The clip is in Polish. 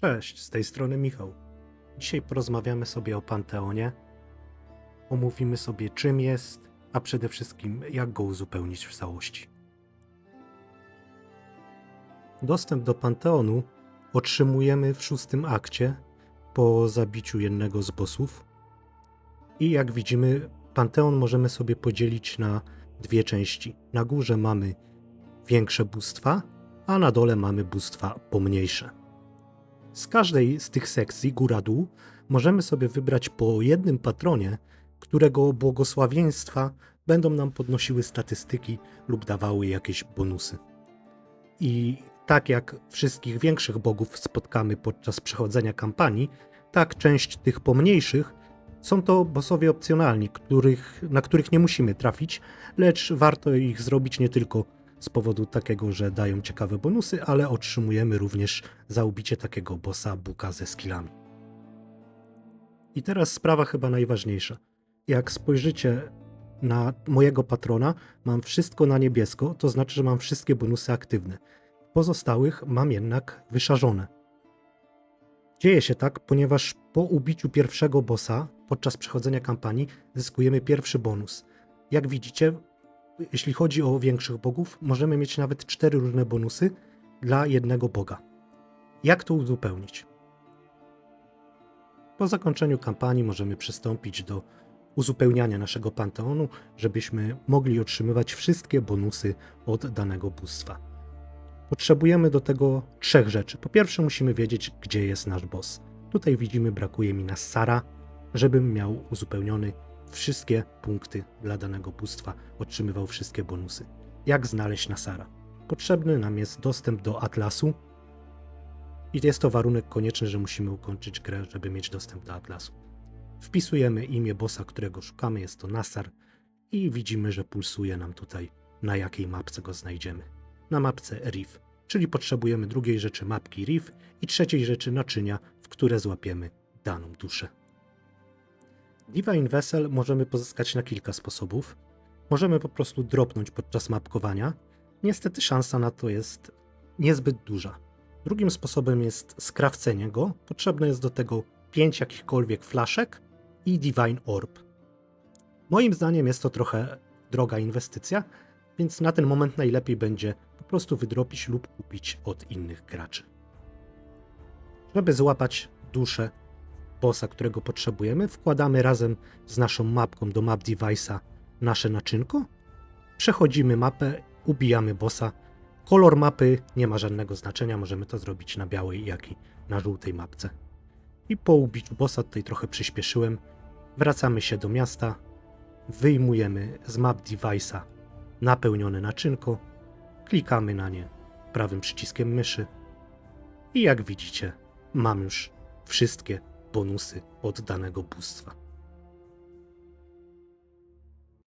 Cześć, z tej strony Michał. Dzisiaj porozmawiamy sobie o Panteonie. Omówimy sobie czym jest, a przede wszystkim jak go uzupełnić w całości. Dostęp do Panteonu otrzymujemy w szóstym akcie po zabiciu jednego z bossów. I jak widzimy, Panteon możemy sobie podzielić na dwie części. Na górze mamy większe bóstwa, a na dole mamy bóstwa pomniejsze. Z każdej z tych sekcji, góra-dół, możemy sobie wybrać po jednym patronie, którego błogosławieństwa będą nam podnosiły statystyki lub dawały jakieś bonusy. I tak jak wszystkich większych bogów spotkamy podczas przechodzenia kampanii, tak część tych pomniejszych są to bossowie opcjonalni, których, na których nie musimy trafić, lecz warto ich zrobić nie tylko z powodu takiego, że dają ciekawe bonusy, ale otrzymujemy również za ubicie takiego bossa buka ze skillami. I teraz sprawa chyba najważniejsza. Jak spojrzycie na mojego patrona, mam wszystko na niebiesko, to znaczy, że mam wszystkie bonusy aktywne. Pozostałych mam jednak wyszarzone. Dzieje się tak, ponieważ po ubiciu pierwszego bossa podczas przechodzenia kampanii zyskujemy pierwszy bonus. Jak widzicie, jeśli chodzi o większych bogów, możemy mieć nawet cztery różne bonusy dla jednego boga. Jak to uzupełnić? Po zakończeniu kampanii możemy przystąpić do uzupełniania naszego panteonu, żebyśmy mogli otrzymywać wszystkie bonusy od danego bóstwa. Potrzebujemy do tego trzech rzeczy. Po pierwsze, musimy wiedzieć, gdzie jest nasz boss. Tutaj widzimy, brakuje mi Nassara, żebym miał uzupełniony wszystkie punkty dla danego bóstwa, otrzymywał wszystkie bonusy. Jak znaleźć Nasara? Potrzebny nam jest dostęp do Atlasu i jest to warunek konieczny, że musimy ukończyć grę, żeby mieć dostęp do Atlasu. Wpisujemy imię bossa, którego szukamy, jest to Nasar i widzimy, że pulsuje nam tutaj, na jakiej mapce go znajdziemy. Na mapce Reef, czyli potrzebujemy drugiej rzeczy mapki Reef i trzeciej rzeczy naczynia, w które złapiemy daną duszę. Divine Vessel możemy pozyskać na kilka sposobów. Możemy po prostu dropnąć podczas mapkowania. Niestety szansa na to jest niezbyt duża. Drugim sposobem jest skrawcenie go. Potrzebne jest do tego 5 jakichkolwiek flaszek i Divine Orb. Moim zdaniem jest to trochę droga inwestycja, więc na ten moment najlepiej będzie po prostu wydropić lub kupić od innych graczy. Żeby złapać duszę bossa, którego potrzebujemy, wkładamy razem z naszą mapką do map device'a nasze naczynko, przechodzimy mapę, ubijamy bossa. Kolor mapy nie ma żadnego znaczenia, możemy to zrobić na białej, jak i na żółtej mapce. I po ubiciu bossa, tutaj trochę przyspieszyłem, wracamy się do miasta, wyjmujemy z map device'a napełnione naczynko, klikamy na nie prawym przyciskiem myszy. I jak widzicie, mam już wszystkie bonusy od danego bóstwa.